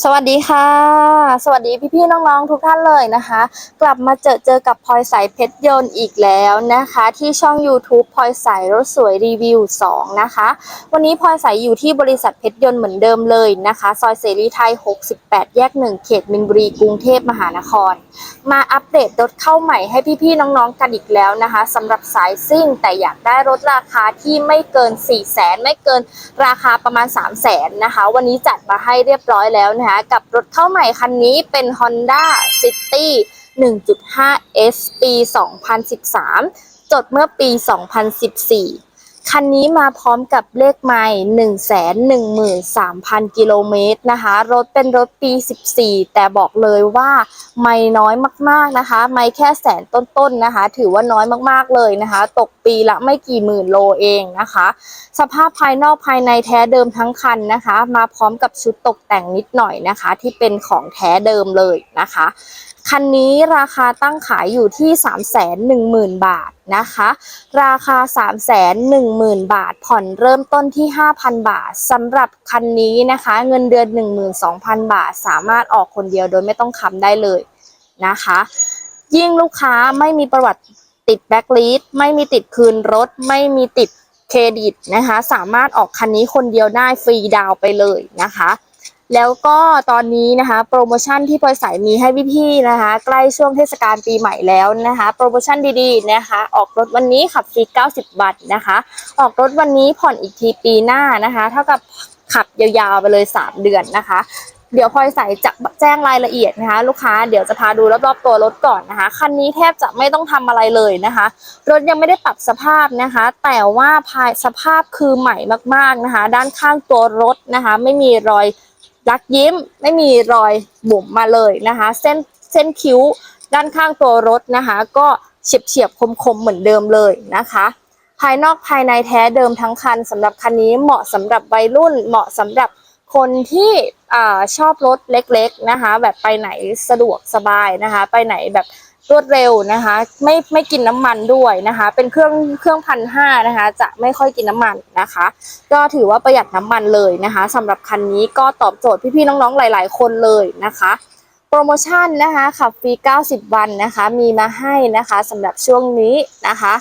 สวัสดีค่ะ สวัสดีพี่ๆน้องๆทุกท่านเลยนะคะ กลับมาเจอเจอกับพลอยสายเพชรยนต์อีกแล้วนะคะ ที่ช่อง YouTube พลอยสายรถสวยรีวิว 2 นะคะ วันนี้พลอยสายอยู่ที่บริษัทเพชรยนต์เหมือนเดิมเลยนะคะ ซอยเสรีไทย 68 แยก 1 เขตมินบุรีกรุงเทพมหานคร มาอัปเดตรถเข้าใหม่ให้พี่ๆน้องๆกันอีกแล้วนะคะสำหรับสายซิ่งแต่อยากได้รถราคาที่ไม่เกิน4 0 0แสนไม่เกินราคาประมาณ 3 0 0แสนนะคะ วันนี้จัดมาให้เรียบร้อยแล้วนะคะกับรถเข้าใหม่คันนี้เป็น Honda City 1.5 S ปี 2013 จดเมื่อปี 2014 คันนี้มาพร้อมกับเลขไม่113,000กิโลเมตรนะคะ รถเป็นรถปี 14 แต่บอกเลยว่าไม่น้อยมากๆนะคะ ไม่แค่แสนต้นๆนะคะ ถือว่าน้อยมากๆเลยนะคะ ตกปีละไม่กี่หมื่นโลเองนะคะ สภาพภายนอกภายในแท้เดิมทั้งคันนะคะ มาพร้อมกับชุดตกแต่งนิดหน่อยนะคะ ที่เป็นของแท้เดิมเลยนะคะคันนี้ราคาตั้งขายอยู่ที่ 310,000 บาทนะคะ ราคา 310,000 บาท ผ่อนเริ่มต้นที่ 5,000 บาทสำหรับคันนี้นะคะ เงินเดือน 12,000 บาท สามารถออกคนเดียวโดยไม่ต้องค้ำได้เลยนะคะ ยิ่งลูกค้าไม่มีประวัติติดแบ็กลิสไม่มีติดคืนรถ ไม่มีติดเครดิตนะคะ สามารถออกคันนี้คนเดียวได้ฟรีดาวไปเลยนะคะ แล้วก็ตอนนี้นะคะ โปรโมชั่นที่พลอยสายมีให้พี่ๆนะคะ ใกล้ช่วงเทศกาลปีใหม่แล้วนะคะ โปรโมชั่นดีๆนะคะ ออกรถวันนี้ขับฟรี90 บาทนะคะ ออกรถวันนี้ผ่อนอีกทีปีหน้านะคะ เท่ากับขับยาวๆไปเลย 3 เดือนนะคะเดี๋ยวพลอยใส่จะแจ้งรายละเอียดนะคะ ลูกค้าเดี๋ยวจะพาดูรอบๆตัวรถก่อนนะคะคันนี้แทบจะไม่ต้องทำอะไรเลยนะคะ รถยังไม่ได้ปรับสภาพนะคะ แต่ว่าภายสภาพคือใหม่มากๆนะคะ ด้านข้างตัวรถนะคะ ไม่มีรอย รักยิ้มไม่มีรอยบุ๋มมาเลยนะคะ เส้นเส้นคิ้วด้านข้างตัวรถนะคะ ก็เฉียบเฉียบคมคมเหมือนเดิมเลยนะคะ ภายนอกภายในแท้เดิมทั้งคันสำหรับคันนี้เหมาะสำหรับวัยรุ่น เหมาะสำหรับคนที่อชอบรถเล็กๆนะคะ แบบไปไหนสะดวกสบายนะคะ ไปไหนแบบ รวดเร็วนะคะ ไม่ไม่กินน้ำมันด้วยนะคะ เป็นเครื่องเครื่องพันห้านะคะ จะไม่ค่อยกินน้ำมันนะคะ ก็ถือว่าประหยัดน้ำมันเลยนะคะสำหรับคันนี้ก็ตอบโจทย์พี่ๆน้องๆหลาย ๆ คนเลยนะคะโปรโมชั่นนะคะขับฟรี 90 วันนะคะ มีมาให้นะคะสำหรับช่วงนี้นะคะ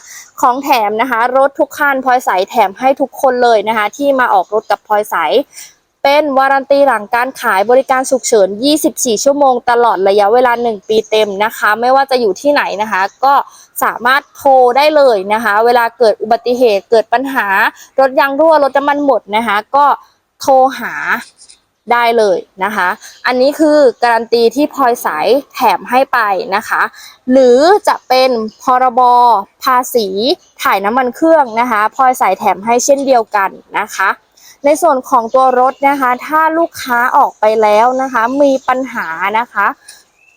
ของแถมนะคะ รถทุกคันพลอยใสแถมให้ทุกคนเลยนะคะ ที่มาออกรถกับพลอยใส เป็นวารันตีหลังการขายบริการฉุกเฉิน 24 ชั่วโมงตลอดระยะเวลา 1 ปีเต็มนะคะ ไม่ว่าจะอยู่ที่ไหนนะคะ ก็สามารถโทรได้เลยนะคะ เวลาเกิดอุบัติเหตุเกิดปัญหา รถยางรั่วรถน้ำมันหมดนะคะ ก็โทรหาได้เลยนะคะ อันนี้คือการันตีที่พลอยสายแถมให้ไปนะคะ หรือจะเป็นพรบภาษีถ่ายน้ำมันเครื่องนะคะพลอยสายแถมให้เช่นเดียวกันนะคะ ในส่วนของตัวรถนะคะ ถ้าลูกค้าออกไปแล้วนะคะ มีปัญหานะคะ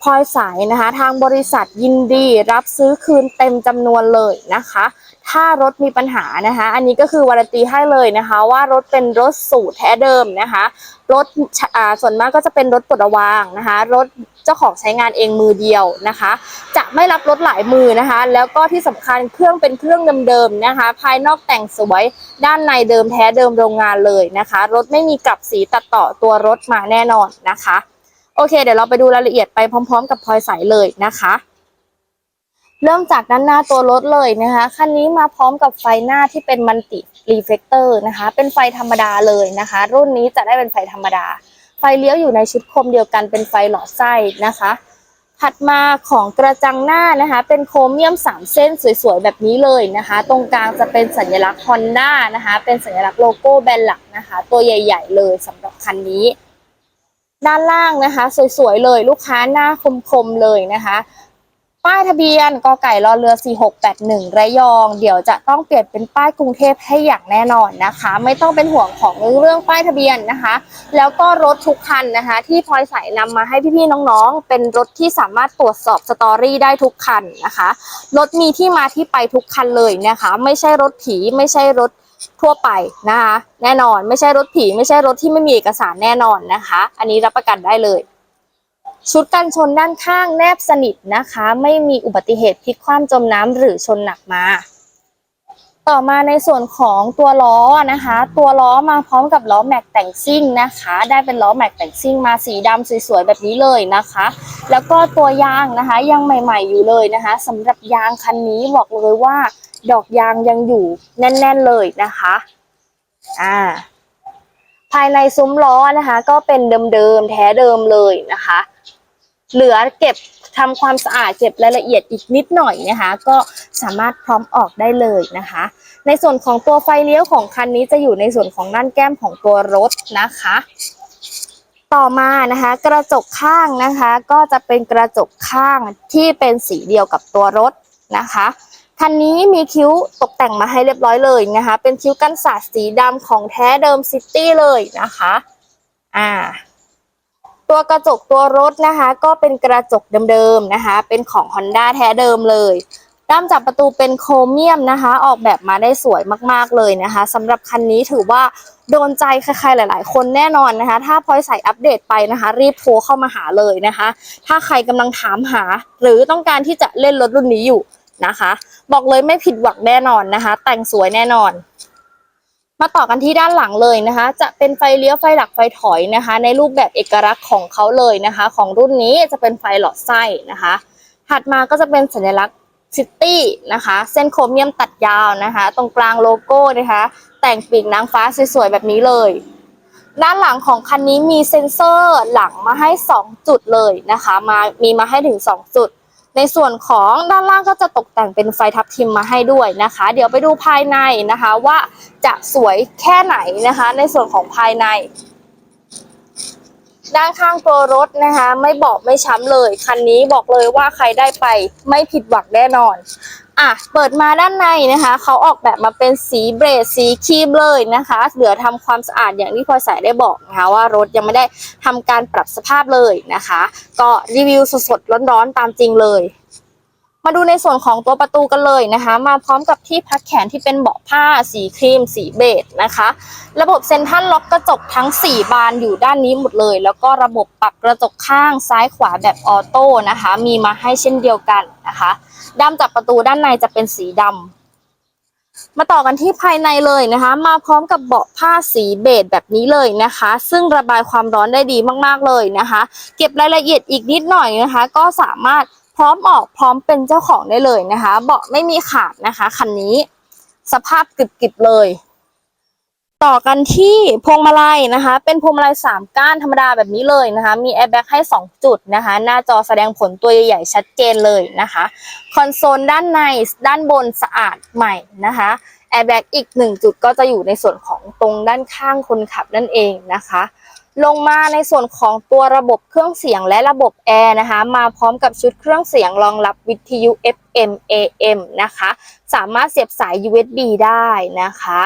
พลอยสายนะคะ ทางบริษัทยินดีรับซื้อคืนเต็มจำนวนเลยนะคะ ถ้ารถมีปัญหานะคะ อันนี้ก็คือวารันตีให้เลยนะคะ ว่ารถเป็นรถสูตรแท้เดิมนะคะ รถอ่าส่วนมากก็จะเป็นรถปลดระวางนะคะ รถ เจ้าของใช้งานเองมือเดียวนะคะ จะไม่รับรถหลายมือนะคะ แล้วก็ที่สำคัญเครื่องเป็นเครื่องเดิมๆนะคะ ภายนอกแต่งสวยด้านในเดิมแท้เดิมโรงงานเลยนะคะ รถไม่มีกลับสีตัดต่อตัวรถมาแน่นอนนะคะ โอเค เดี๋ยวเราไปดูรายละเอียดไปพร้อม ๆ กับพลอยใสเลยนะคะเริ่มจากด้านหน้าตัวรถเลยนะคะ คันนี้มาพร้อมกับไฟหน้าที่เป็นมันติรีเฟกเตอร์นะคะ เป็นไฟธรรมดาเลยนะคะ รุ่นนี้จะได้เป็นไฟธรรมดา เลี้ยวอยู่ในชุดคมเดียวกันเป็นไฟหลอดไส้นะคะ ถัดมาของกระจังหน้านะคะ เป็นโครเมียม 3 เส้นสวยๆ แบบนี้เลยนะคะ ตรงกลางจะเป็นสัญลักษณ์ฮอนด้านะคะ เป็นสัญลักษณ์โลโก้แบรนด์หลักนะคะ ตัวใหญ่ ๆ เลยสำหรับคันนี้ ด้านล่างนะคะ สวยๆเลยลูกค้าหน้าคมๆเลยนะคะ ป้ายทะเบียนกไก่รอเรือ 4681 ระยอง เดี๋ยวจะต้องเปลี่ยนเป็นป้ายกรุงเทพให้อย่างแน่นอนนะคะ ไม่ต้องเป็นห่วงของเรื่องป้ายทะเบียนนะคะ แล้วก็รถทุกคันนะคะ ที่พลอยใส่นำมาให้พี่ๆน้องๆ เป็นรถที่สามารถตรวจสอบสตอรี่ได้ทุกคันนะคะ รถมีที่มาที่ไปทุกคันเลยนะคะ ไม่ใช่รถผีไม่ใช่รถทั่วไปนะคะ แน่นอนไม่ใช่รถผี ไม่ใช่รถที่ไม่มีเอกสารแน่นอนนะคะ อันนี้รับประกันได้เลย ชุดกันชนด้านข้างแนบสนิทนะคะ ไม่มีอุบัติเหตุพลิกคว่ำจมน้ำหรือชนหนักมา ต่อมาในส่วนของตัวล้อนะคะ ตัวล้อมาพร้อมกับล้อแม็กแต่งซิ่งนะคะ ได้เป็นล้อแม็กแต่งซิ่งมาสีดำสวยๆแบบนี้เลยนะคะ แล้วก็ตัวยางนะคะยังใหม่ ๆอยู่เลยนะคะสำหรับยางคันนี้บอกเลยว่า ดอกยางยังอยู่แน่น ๆเลยนะคะอ่าภายในซุ้มล้อนะคะ ก็เป็นเดิมๆแท้เดิมเลยนะคะ เหลือเก็บทำความสะอาดเก็บรายละเอียดอีกนิดหน่อยนะคะ ก็สามารถพร้อมออกได้เลยนะคะ ในส่วนของตัวไฟเลี้ยวของคันนี้จะอยู่ในส่วนของด้านแก้มของตัวรถนะคะ ต่อมานะคะกระจกข้างนะคะ ก็จะเป็นกระจกข้างที่เป็นสีเดียวกับตัวรถนะคะคันนี้มีคิ้วตกแต่งมาให้เรียบร้อยเลยนะคะ เป็นคิ้วกันสาดสีดำของแท้เดิมซิตี้เลยนะคะ อ่า ตัวกระจกตัวรถนะคะ ก็เป็นกระจกเดิมๆนะคะ เป็นของ Honda แท้เดิมเลยด้ามจับประตูเป็นโครเมียมนะคะ ออกแบบมาได้สวยมากๆเลยนะคะสำหรับคันนี้ถือว่าโดนใจใครๆหลาย ๆ คนแน่นอนนะคะ ถ้าพลอยใส่อัปเดตไปนะคะ รีบโทรเข้ามาหาเลยนะคะ ถ้าใครกำลังถามหา หรือต้องการที่จะเล่นรถรุ่นนี้อยู่นะคะ บอกเลยไม่ผิดหวังแน่นอนนะคะ แต่งสวยแน่นอน มาต่อกันที่ด้านหลังเลยนะคะ จะเป็นไฟเลี้ยวไฟหลักไฟถอยนะคะ ในรูปแบบเอกลักษณ์ของเขาเลยนะคะ ของรุ่นนี้จะเป็นไฟหลอดไส้นะคะ ถัดมาก็จะเป็นสัญลักษณ์ซิตี้นะคะ เส้นโครเมียมตัดยาวนะคะ ตรงกลางโลโก้นะคะ แต่งปีกนางฟ้าสวยๆแบบนี้เลย ด้านหลังของคันนี้มีเซ็นเซอร์หลังมาให้ 2 จุดเลยนะคะ มามีมาให้ถึง 2 จุด ในส่วนของด้านล่างก็จะตกแต่งเป็นไฟทับทิมมาให้ด้วยนะคะ เดี๋ยวไปดูภายในนะคะว่าจะสวยแค่ไหนนะคะ ในส่วนของภายใน ด้านข้างตัวรถนะคะ ไม่บอกไม่ช้ำเลย คันนี้บอกเลยว่าใครได้ไปไม่ผิดหวังแน่นอน อะเปิดมาด้านในนะคะเขาออกแบบมาเป็นสีเบรดสีครีมเลยนะคะ เหลือทำความสะอาดอย่างที่พลอยใส่ได้บอกนะคะว่ารถยังไม่ได้ทำการปรับสภาพเลยนะคะ ก็รีวิวสดๆร้อนๆตามจริงเลย มาดูในส่วนของตัวประตูกันเลยนะคะ มาพร้อมกับที่พักแขนที่เป็นเบาะผ้าสีครีม สีเบจนะคะ ระบบเซ็นทรัลล็อกกระจกทั้ง 4 บานอยู่ด้านนี้หมดเลย แล้วก็ระบบปรับกระจกข้างซ้ายขวาแบบออโต้นะคะ มีมาให้เช่นเดียวกันนะคะด้ามจับประตูด้านในจะเป็นสีดำมาต่อกันที่ภายในเลยนะคะ มาพร้อมกับเบาะผ้าสีเบจแบบนี้เลยนะคะ ซึ่งระบายความร้อนได้ดีมากๆเลยนะคะ เก็บรายละเอียดอีกนิดหน่อยนะคะ ก็สามารถ พร้อมออกพร้อมเป็นเจ้าของได้เลยนะคะ เบาะไม่มีขาดนะคะคันนี้ สภาพกริบๆเลย ต่อกันที่พวงมาลัยนะคะ เป็นพวงมาลัยสามก้านธรรมดาแบบนี้เลยนะคะ มีแอร์แบ็กให้ 2 จุดนะคะ หน้าจอแสดงผลตัวใหญ่ๆชัดเจนเลยนะคะ คอนโซลด้านในด้านบนสะอาดใหม่นะคะแอร์แบ็กอีกหนึ่งจุดก็จะอยู่ในส่วนของตรงด้านข้างคนขับนั่นเองนะคะ ลงมาในส่วนของตัวระบบเครื่องเสียงและระบบแอร์นะคะ มาพร้อมกับชุดเครื่องเสียงรองรับวิทยุ FM AM นะคะ สามารถเสียบสาย USB ได้นะคะ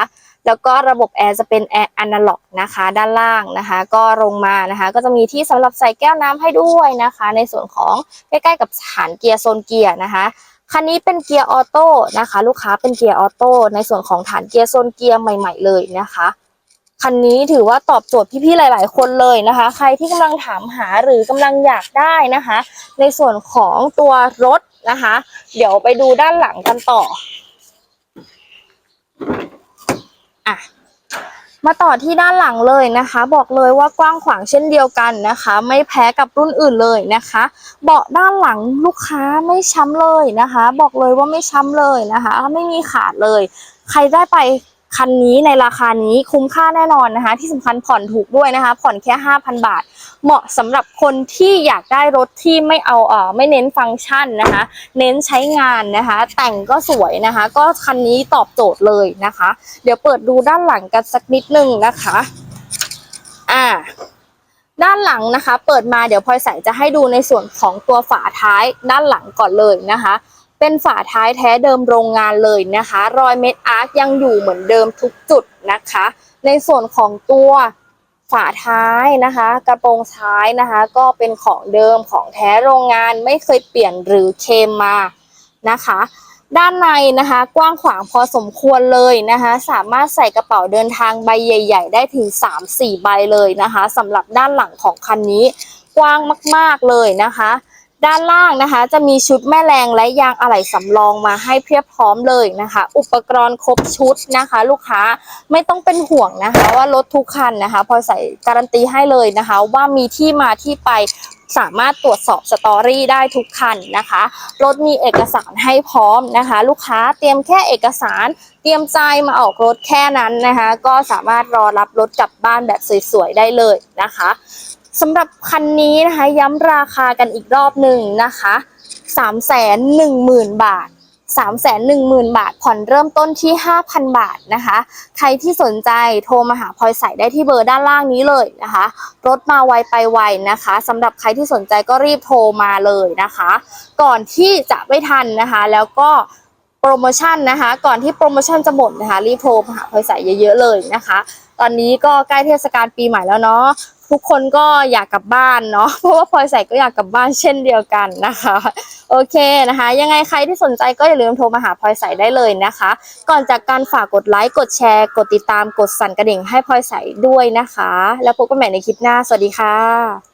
แล้วก็ระบบแอร์จะเป็นแอร์อนาล็อกนะคะ ด้านล่างนะคะ ก็ลงมานะคะ ก็จะมีที่สำหรับใส่แก้วน้ำให้ด้วยนะคะ ในส่วนของใกล้ๆกับฐานเกียร์โซนเกียร์นะคะคันนี้เป็นเกียร์ออโต้นะคะ ลูกค้าเป็นเกียร์ออโต้ในส่วนของฐานเกียร์โซนเกียร์ใหม่ ๆ เลยนะคะ คันนี้ถือว่าตอบโจทย์พี่ๆหลาย ๆ คนเลยนะคะ ใครที่กำลังถามหาหรือกำลังอยากได้นะคะ ในส่วนของตัวรถนะคะ เดี๋ยวไปดูด้านหลังกันต่ออะมาต่อที่ด้านหลังเลยนะคะ บอกเลยว่ากว้างขวางเช่นเดียวกันนะคะ ไม่แพ้กับรุ่นอื่นเลยนะคะ เบาะด้านหลังลูกค้าไม่ช้ำเลยนะคะ บอกเลยว่าไม่ช้ำเลยนะคะ ไม่มีขาดเลย ใครได้ไป คันนี้ในราคานี้คุ้มค่าแน่นอนนะคะ ที่สำคัญผ่อนถูกด้วยนะคะ ผ่อนแค่ 5,000 บาท เหมาะสำหรับคนที่อยากได้รถที่ไม่เอาเอ่อไม่เน้นฟังก์ชันนะคะ เน้นใช้งานนะคะ แต่งก็สวยนะคะ ก็คันนี้ตอบโจทย์เลยนะคะ เดี๋ยวเปิดดูด้านหลังกันสักนิดนึงนะคะอ่าด้านหลังนะคะ เปิดมาเดี๋ยวพลอยใส่จะให้ดูในส่วนของตัวฝาท้ายด้านหลังก่อนเลยนะคะ เป็นฝาท้ายแท้เดิมโรงงานเลยนะคะ รอยเม็ดอาร์คยังอยู่เหมือนเดิมทุกจุดนะคะ ในส่วนของตัวฝาท้ายนะคะ กระโปรงท้ายนะคะ ก็เป็นของเดิมของแท้โรงงานไม่เคยเปลี่ยนหรือเคมมานะคะ ด้านในนะคะกว้างขวางพอสมควรเลยนะคะ สามารถใส่กระเป๋าเดินทางใบใหญ่ ๆ ได้ถึง 3-4 ใบเลยนะคะสำหรับด้านหลังของคันนี้กว้างมาก ๆเลยนะคะ ด้านล่างนะคะ จะมีชุดแม่แรงและยางอะไหล่สำรองมาให้เพียบพร้อมเลยนะคะ อุปกรณ์ครบชุดนะคะ ลูกค้าไม่ต้องเป็นห่วงนะคะ ว่ารถทุกคันนะคะ พอใส่การันตีให้เลยนะคะ ว่ามีที่มาที่ไปสามารถตรวจสอบสตอรี่ได้ทุกคันนะคะ รถมีเอกสารให้พร้อมนะคะ ลูกค้าเตรียมแค่เอกสาร เตรียมใจมาออกรถแค่นั้นนะคะ ก็สามารถรอรับรถกลับบ้านแบบสวยๆได้เลยนะคะ สำหรับคันนี้นะคะย้ำราคากันอีกรอบหนึ่งนะคะ3 1 0 0 0 0 บาท 3 1 0 0 0 0 บาท ผ่อนเริ่มต้นที่ 5,000 บาทนะคะ ใครที่สนใจโทรมาหาพลอยใส่ได้ที่เบอร์ด้านล่างนี้เลยนะคะ รถมาไวไปไวนะคะสำหรับใครที่สนใจก็รีบโทรมาเลยนะคะ ก่อนที่จะไม่ทันนะคะ แล้วก็โปรโมชั่นนะคะ ก่อนที่โปรโมชั่นจะหมดนะคะ รีบโทรมาหาพลอยใส่เยอะๆเลยนะคะ ตอนนี้ก็ใกล้เทศกาลปีใหม่แล้วเนาะ ทุกคนก็อยากกลับบ้านเนาะเพราะว่าพลอยใส่ก็อยากกลับบ้านเช่นเดียวกันนะคะ โอเคนะคะ ยังไงใครที่สนใจก็อย่าลืมโทรมาหาพลอยใส่ได้เลยนะคะ ก่อนจากการฝากกดไลค์กดแชร์กดติดตามกดสั่นกระดิ่งให้พลอยใส่ด้วยนะคะ แล้วพบกันใหม่ในคลิปหน้าสวัสดีค่ะ